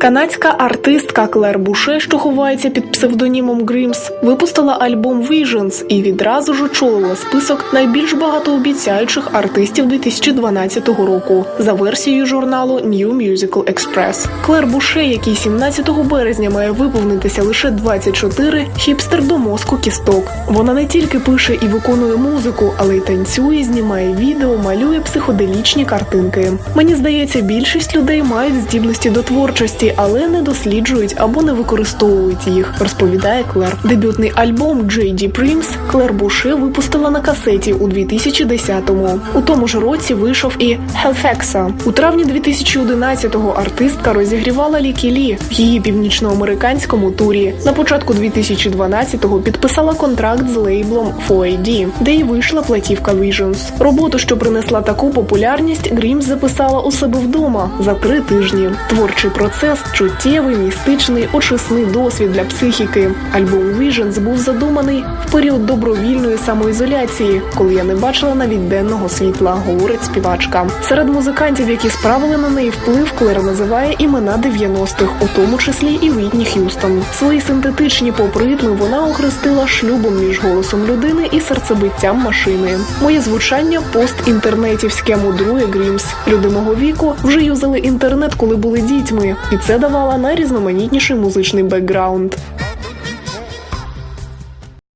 Канадська артистка Клер Буше, що ховається під псевдонімом Грімс, випустила альбом Visions і відразу ж очолила список найбільш багатообіцяючих артистів 2012 року за версією журналу New Musical Express. Клер Буше, який 17 березня має виповнитися лише 24, хіпстер до мозку кісток. Вона не тільки пише і виконує музику, але й танцює, знімає відео, малює психоделічні картинки. Мені здається, більшість людей мають здібності до творчості, але не досліджують або не використовують їх, розповідає Клер. Дебютний альбом J.D. Prims Клер Буше випустила на касеті у 2010-му. У тому ж році вийшов і Hellfexa. У травні 2011-го артистка розігрівала Лікі Лі в її північноамериканському турі. На початку 2012-го підписала контракт з лейблом 4AD, де й вийшла платівка Visions. Роботу, що принесла таку популярність, Грімс записала у себе вдома за три тижні. Творчий процес чуттєвий, містичний, очисний досвід для психіки. Альбом Visions був задуманий в період добровільної самоізоляції, коли я не бачила навіть денного світла, говорить співачка. Серед музикантів, які справили на неї вплив, Клер називає імена 90-х, у тому числі і Вітні Х'юстон. Свої синтетичні поп-ритми вона охрестила шлюбом між голосом людини і серцебиттям машини. Моє звучання пост-інтернетівське мудрує Грімс. Люди мого віку вже юзали інтернет, коли були дітьми, і це давало найрізноманітніший музичний бекграунд.